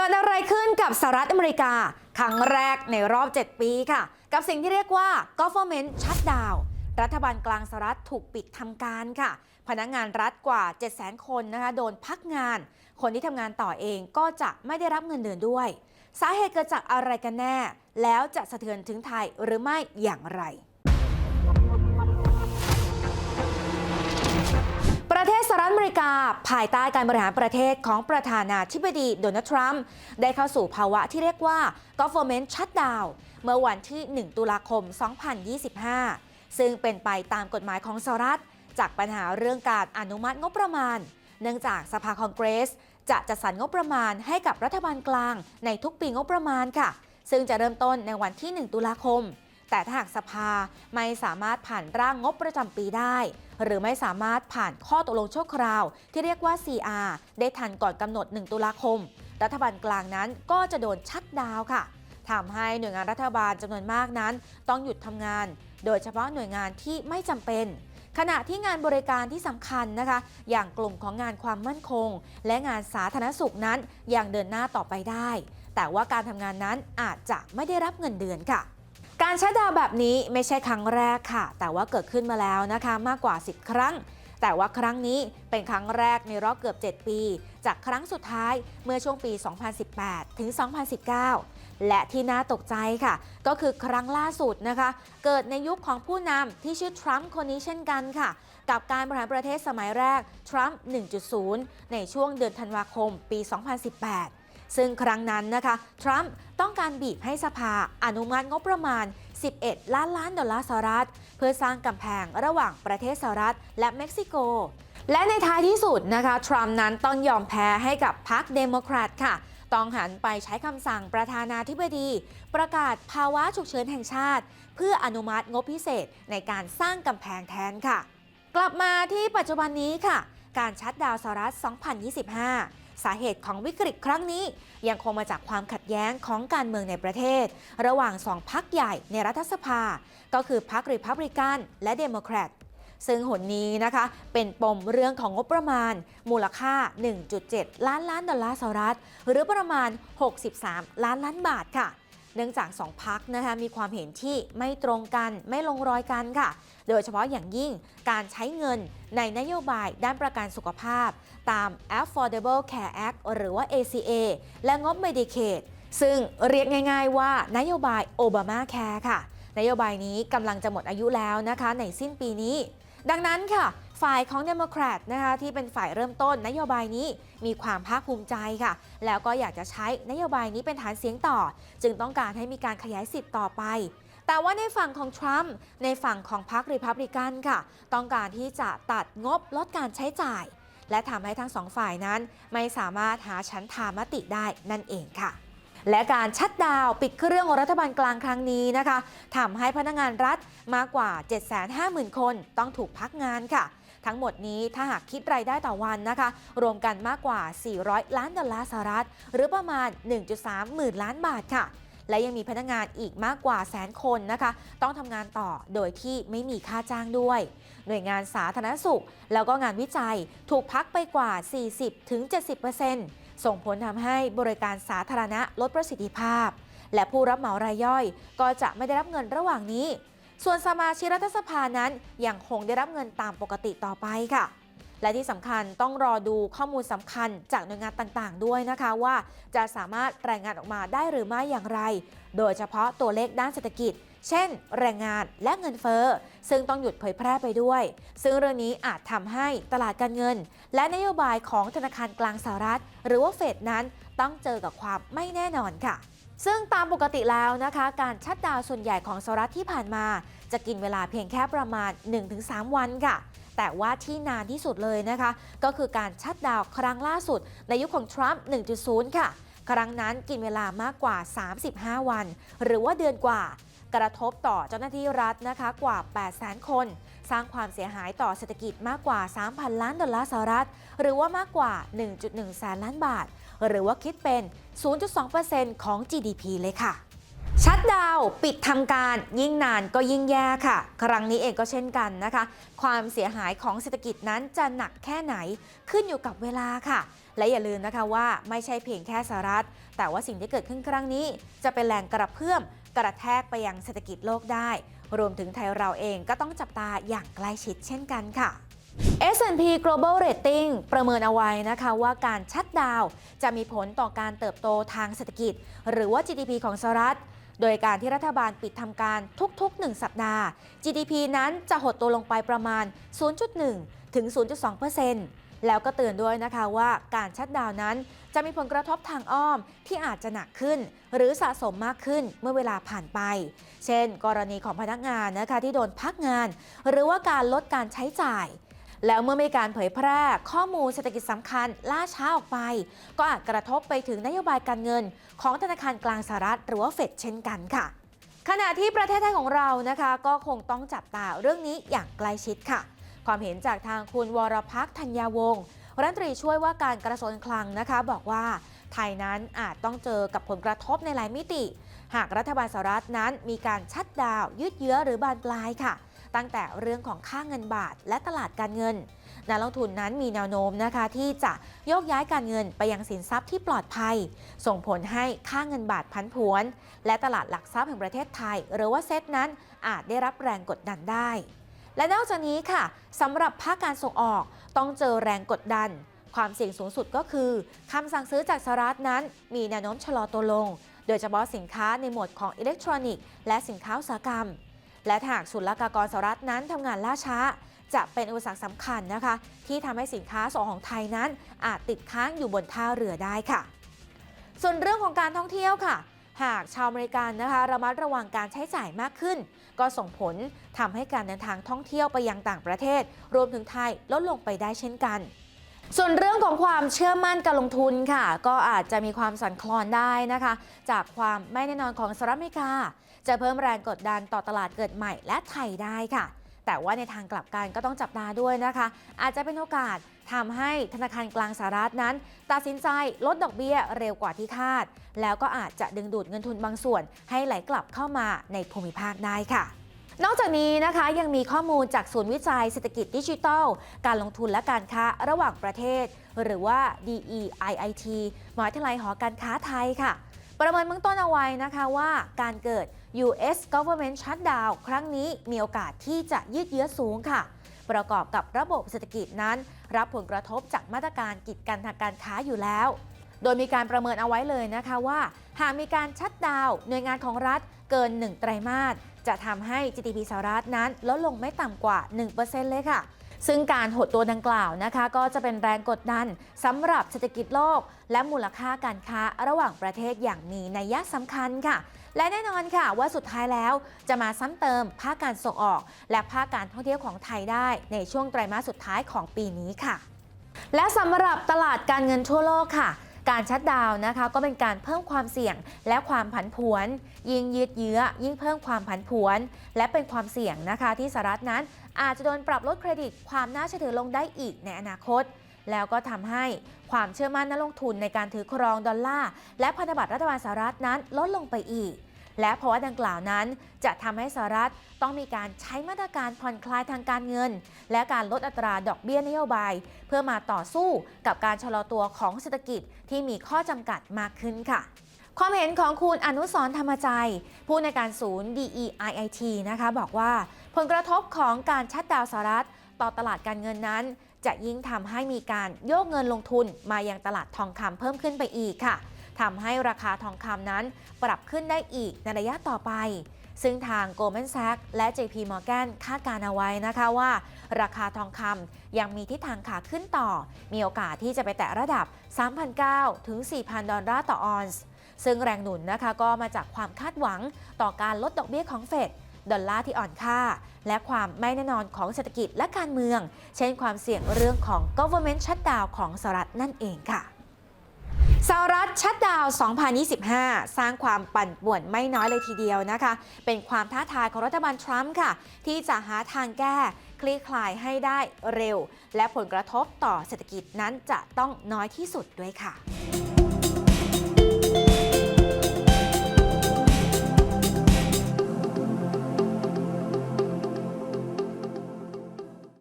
กิดอะไรขึ้นกับสหรัฐอเมริกา ครั้งแรกในรอบ 7 ปีค่ะ กับสิ่งที่เรียกว่า government shutdown รัฐบาลกลางสหรัฐถูกปิดทำการค่ะ พนักงานรัฐกว่า 700,000 คนนะคะโดนพักงาน คนที่ทำงานต่อเองก็จะไม่ได้รับเงินเดือนด้วย สาเหตุเกิดจากอะไรกันแน่ แล้วจะสะเทือนถึงไทยหรือไม่อย่างไร ประเทศสหรัฐอเมริกา ภายใต้การบริหารประเทศของประธานาธิบดีโดนัลด์ทรัมป์ได้เข้าสู่ภาวะที่เรียกว่า government shutdown เมื่อวันที่ 1 ตุลาคม 2025 ซึ่งเป็นไปตามกฎหมายของสหรัฐ จากปัญหาเรื่องการอนุมัติงบประมาณ เนื่องจากสภาคองเกรส จะจัดสรรงบประมาณให้กับรัฐบาลกลาง ในทุกปีงบประมาณค่ะ ซึ่งจะเริ่มต้นในวันที่ 1 ตุลาคม แต่ถ้าหากสภาไม่สามารถผ่านร่างงบประจำปีได้ หรือไม่สามารถผ่านข้อตกลงชั่วคราว ที่เรียกว่า CR ได้ทันก่อนกำหนด 1 ตุลาคม รัฐบาลกลางนั้นก็จะโดนชัดดาวค่ะทำให้หน่วยงานรัฐบาลจำนวนมากนั้น ต้องหยุดทำงาน โดยเฉพาะหน่วยงานที่ไม่จำเป็น ขณะที่งานบริการที่สำคัญนะคะ อย่างกลุ่มของงานความมั่นคง และงานสาธารณสุขนั้นยังเดินหน้าต่อไปได้ แต่ว่าการทำงานนั้นอาจจะไม่ได้รับเงินเดือนค่ะ การชัดดาวแบบนี้ไม่ใช่ครั้งแรกค่ะ แต่ว่าเกิดขึ้นมาแล้วนะคะมากกว่า 10 ครั้ง แต่ว่าครั้งนี้เป็นครั้งแรกในรอบเกือบ 7 ปี จากครั้งสุดท้ายเมื่อช่วงปี 2018 ถึง 2019 และที่น่าตกใจค่ะ ก็คือครั้งล่าสุดนะคะ เกิดในยุคของผู้นำที่ชื่อทรัมป์คนนี้เช่นกันค่ะ กับการบริหารประเทศสมัยแรกทรัมป์ 1.0 ในช่วงเดือนธันวาคมปี 2018 ซึ่งครั้งนั้นนะคะทรัมป์ต้องการบีบให้สภาอนุมัติงบประมาณ 11 ล้านล้านดอลลาร์สหรัฐเพื่อสร้างกำแพงระหว่างประเทศสหรัฐและเม็กซิโก และในท้ายที่สุดนะคะทรัมป์นั้นต้องยอมแพ้ให้กับพรรคเดโมแครตค่ะต้องหันไปใช้คำสั่งประธานาธิบดี ประกาศภาวะฉุกเฉินแห่งชาติ เพื่ออนุมัติงบพิเศษในการสร้างกำแพงแทนค่ะ กลับมาที่ปัจจุบันนี้ค่ะ การชัดดาวสหรัฐ 2025 สาเหตุของวิกฤตครั้งนี้ ยังคงมาจากความขัดแย้งของการเมืองในประเทศ ระหว่างสองพรรคใหญ่ในรัฐสภา ก็คือพรรคริพับลิกันและเดโมแครตซึ่งหนนี้นะคะเป็นปมเรื่องของงบประมาณ มูลค่า 1.7 ล้านล้านดอลลาร์สหรัฐ หรือประมาณ 63 ล้านล้านบาทค่ะ เนื่องจากสองพักนะคะมีความเห็นที่ไม่ตรงกันไม่ลงรอยกันค่ะ โดยเฉพาะอย่างยิ่งการใช้เงินในนโยบายด้านประกันสุขภาพ ตาม Affordable Care Act หรือว่า ACA และงบ Medicaid ซึ่งเรียกง่าย ๆ ว่านโยบาย Obama Care ค่ะ นโยบายนี้กำลังจะหมดอายุแล้วนะคะ ในสิ้นปีนี้ ดังนั้นค่ะ ฝ่ายของเดโมแครตนะคะที่เป็นฝ่ายเริ่มต้นนโยบายนี้มีความภาคภูมิใจค่ะ แล้วก็อยากจะใช้นโยบายนี้เป็นฐานเสียงต่อ จึงต้องการให้มีการขยายสิทธิ์ต่อไป แต่ว่าในฝั่งของทรัมป์ในฝั่งของพรรครีพับลิกันค่ะ ต้องการที่จะตัดงบลดการใช้จ่าย และทำให้ทั้งสองฝ่ายนั้น ไม่สามารถหาชั้นธามติได้นั่นเองค่ะและการชัดดาวปิดเครื่องของรัฐบาลกลางครั้งนี้นะคะทำให้พนักงานรัฐมากกว่า 750,000 คนต้องถูกพักงานค่ะ ทั้งหมดนี้ถ้าหากคิดรายได้ต่อวันนะคะ รวมกันมากกว่า 400 ล้านดอลลาร์สหรัฐ หรือประมาณ 1.3 หมื่นล้านบาทค่ะ และยังมีพนักงานอีกมากกว่าแสนคนนะคะ ต้องทำงานต่อโดยที่ไม่มีค่าจ้างด้วย หน่วยงานสาธารณสุข แล้วก็งานวิจัยถูกพักไปกว่า 40-70%ส่งผลทำให้บริการสาธารณะลดประสิทธิภาพ และผู้รับเหมารายย่อย ก็จะไม่ได้รับเงินระหว่างนี้ ส่วนสมาชิกรัฐสภานั้นยังคงได้รับเงินตามปกติต่อไปค่ะ และที่สำคัญต้องรอดูข้อมูลสำคัญจากหน่วยงานต่างๆ ด้วยนะคะว่า จะสามารถรายงานออกมาได้หรือไม่อย่างไร โดยเฉพาะตัวเลขด้านเศรษฐกิจ เช่น แรงงานและเงินเฟ้อซึ่งต้องหยุดเผยแพร่ไปด้วย ซึ่งเรื่องนี้อาจทำให้ตลาดการเงิน และนโยบายของธนาคารกลางสหรัฐ หรือว่าเฟดนั้นต้องเจอกับความไม่แน่นอนค่ะ ซึ่งตามปกติแล้วนะคะ การชัดดาวส่วนใหญ่ของสหรัฐที่ผ่านมา จะกินเวลาเพียงแค่ประมาณ 1-3 วันค่ะ แต่ว่าที่นานที่สุดเลยนะคะ ก็คือการชัดดาวครั้งล่าสุด ในยุคของทรัมป์1.0 ค่ะ ครั้งนั้นกินเวลามากกว่า 35 วัน หรือว่าเดือนกว่า กระทบต่อเจ้าหน้าที่รัฐนะคะกว่า 800,000 คน สร้างความเสียหายต่อเศรษฐกิจมากกว่า 3,000 ล้านดอลลาร์สหรัฐ หรือว่ามากกว่า 1.1 แสนล้านบาท หรือว่าคิดเป็น 0.2%ของ GDP เลยค่ะ ชัดดาวปิดทำการยิ่งนานก็ยิ่งแย่ค่ะ ครั้งนี้เองก็เช่นกันนะคะ ความเสียหายของเศรษฐกิจนั้นจะหนักแค่ไหนขึ้นอยู่กับเวลาค่ะ และอย่าลืมนะคะว่าไม่ใช่เพียงแค่สหรัฐ แต่ว่าสิ่งที่เกิดขึ้นครั้งนี้ จะเป็นแรงกระเพื่อมกระแทกไปยังเศรษฐกิจโลกได้ รวมถึงไทยเราเองก็ต้องจับตาอย่างใกล้ชิดเช่นกันค่ะ S&P Global Rating ประเมินเอาไว้นะคะว่าการชัดดาวจะมีผลต่อการเติบโตทางเศรษฐกิจ หรือว่า GDP ของสหรัฐ โดยการที่รัฐบาลปิดทำการทุก ๆ 1 สัปดาห์ GDP นั้นจะหดตัวลงไปประมาณ 0.1 ถึง 0.2%แล้วก็เตือนด้วยนะคะว่าการชัดดาวนั้นจะมีผลกระทบทางอ้อมที่อาจจะหนักขึ้น หรือสะสมมากขึ้นเมื่อเวลาผ่านไป เช่น กรณีของพนักงานนะคะที่โดนพักงาน หรือว่าการลดการใช้จ่าย แล้วเมื่อมีการเผยแพร่ข้อมูลเศรษฐกิจสำคัญล่าช้าออกไป ก็อาจกระทบไปถึงนโยบายการเงิน ของธนาคารกลางสหรัฐหรือว่าเฟดเช่นกันค่ะ ขณะที่ประเทศไทยของเรานะคะ ก็คงต้องจับตาเรื่องนี้อย่างใกล้ชิดค่ะ ความเห็นจากทางคุณวรพักธัญญาวงศ์รัฐมนตรีช่วยว่าการกระทรวงคลังนะคะ บอกว่าไทยนั้นอาจต้องเจอกับผลกระทบในหลายมิติ หากรัฐบาลสหรัฐนั้นมีการชัดดาวยืดเยื้อหรือบานปลายค่ะ ตั้งแต่เรื่องของค่าเงินบาทและตลาดการเงินนักลงทุนนั้นมีแนวโน้มนะคะที่จะโยกย้ายการเงินไปยังสินทรัพย์ที่ปลอดภัย ส่งผลให้ค่าเงินบาทพันผวน และตลาดหลักทรัพย์แห่งประเทศไทย หรือว่าเซ็ตนั้นอาจได้รับแรงกดดันได้ และนอกจากนี้ค่ะสำหรับภาคการส่งออกต้องเจอแรงกดดัน ความเสี่ยงสูงสุดก็คือคำสั่งซื้อจากสหรัฐนั้น มีแนวโน้มชะลอตัวลง โดยเฉพาะสินค้าในหมวดของอิเล็กทรอนิกส์และสินค้าอุตสาหกรรม และหากศุลกากรสหรัฐนั้นทำงานล่าช้า จะเป็นอุปสรรคสำคัญนะคะ ที่ทำให้สินค้าส่งของไทยนั้น อาจติดค้างอยู่บนท่าเรือได้ค่ะ ส่วนเรื่องของการท่องเที่ยวค่ะ หากชาวอเมริกันนะคะระมัดระวังการใช้จ่ายมากขึ้น ก็ส่งผลทำให้การเดินทางท่องเที่ยวไปยังต่างประเทศ รวมถึงไทยลดลงไปได้เช่นกันส่วนเรื่องของความเชื่อมั่นการลงทุนค่ะ ก็อาจจะมีความสั่นคลอนได้นะคะ จากความไม่แน่นอนของสหรัฐอเมริกา จะเพิ่มแรงกดดันต่อตลาดเกิดใหม่และไทยได้ค่ะ แต่ว่าในทางกลับกันก็ต้องจับตาด้วยนะคะ อาจจะเป็นโอกาสทำให้ธนาคารกลางสหรัฐนั้น ตัดสินใจลดดอกเบี้ยเร็วกว่าที่คาด แล้วก็อาจจะดึงดูดเงินทุนบางส่วน ให้ไหลกลับเข้ามาในภูมิภาคได้ค่ะนอกจากนี้นะคะยังมีข้อมูลจากศูนย์วิจัยเศรษฐกิจดิจิทัล การลงทุนและการค้าระหว่างประเทศ หรือว่า DEIIT มหาวิทยาลัยหอการค้าไทยค่ะ ประเมินเบื้องต้นเอาไว้นะคะว่าการเกิด US government shutdown ครั้งนี้มีโอกาสที่จะยืดเยื้อสูงค่ะ ประกอบกับระบบเศรษฐกิจนั้น รับผลกระทบจากมาตรการกีดกันทางการค้าอยู่แล้ว โดยมีการประเมินเอาไว้เลยนะคะว่า หากมีการชัดดาวน์หน่วยงานของรัฐเกิน 1 ไตรมาสจะทำให้ GDP สหรัฐนั้นลดลงไม่ต่ำกว่า 1%เลยค่ะซึ่งการหดตัวดังกล่าวนะคะ ก็จะเป็นแรงกดดันสำหรับเศรษฐกิจโลก และมูลค่าการค้าระหว่างประเทศอย่างมีนัยสำคัญค่ะ และแน่นอนค่ะว่าสุดท้ายแล้วจะมาซ้ำเติมภาคการส่งออก และภาคการท่องเที่ยวของไทยได้ในช่วงไตรมาสสุดท้ายของปีนี้ค่ะ และสำหรับตลาดการเงินทั่วโลกค่ะการชัดดาวนะคะก็เป็นการเพิ่มความเสี่ยงและความผันผวน ยิ่งยืดเยื้อ ยิ่งเพิ่มความผันผวน และเป็นความเสี่ยงนะคะที่สหรัฐนั้น อาจจะโดนปรับลดเครดิตความน่าเชื่อถือลงได้อีกในอนาคต แล้วก็ทำให้ความเชื่อมั่นนักลงทุนในการถือครองดอลลาร์และพันธบัตรรัฐบาลสหรัฐนั้นลดลงไปอีก และภาวะดังกล่าวนั้น จะทำให้สหรัฐต้องมีการใช้มาตรการผ่อนคลายทางการเงิน และการลดอัตราดอกเบี้ยนโยบาย เพื่อมาต่อสู้กับการชะลอตัวของเศรษฐกิจที่มีข้อจำกัดมากขึ้นค่ะความเห็นของคุณอนุสรธรรมใจ ผู้ในการศูนย์ DEIIT นะคะ บอกว่า ผลกระทบของการชัดดาวสหรัฐ ต่อตลาดการเงินนั้น จะยิ่งทำให้มีการโยกเงินลงทุนมายังตลาดทองคำเพิ่มขึ้นไปอีกค่ะทำให้ราคาทองคำนั้นปรับขึ้นได้อีกในระยะต่อไป ซึ่งทาง Goldman Sachs และ JP Morgan คาดการณ์เอาไว้นะคะว่า ราคาทองคำยังมีทิศทางขาขึ้นต่อ มีโอกาสที่จะไปแตะระดับ 3,900 ถึง 4,000 ดอลลาร์ต่อออนซ์ ซึ่งแรงหนุนนะคะก็มาจากความคาดหวังต่อการลดดอกเบี้ยของเฟด ดอลลาร์ที่อ่อนค่า และความไม่แน่นอนของเศรษฐกิจและการเมือง เช่นความเสี่ยงเรื่องของ government shutdown ของสหรัฐนั่นเองค่ะสหรัฐชัดดาวน์2025 สร้างความปั่นป่วนไม่น้อยเลยทีเดียวนะคะ เป็นความท้าทายของรัฐบาลทรัมป์ค่ะ ที่จะหาทางแก้ คลี่คลายให้ได้เร็ว และผลกระทบต่อเศรษฐกิจนั้นจะต้องน้อยที่สุดด้วยค่ะ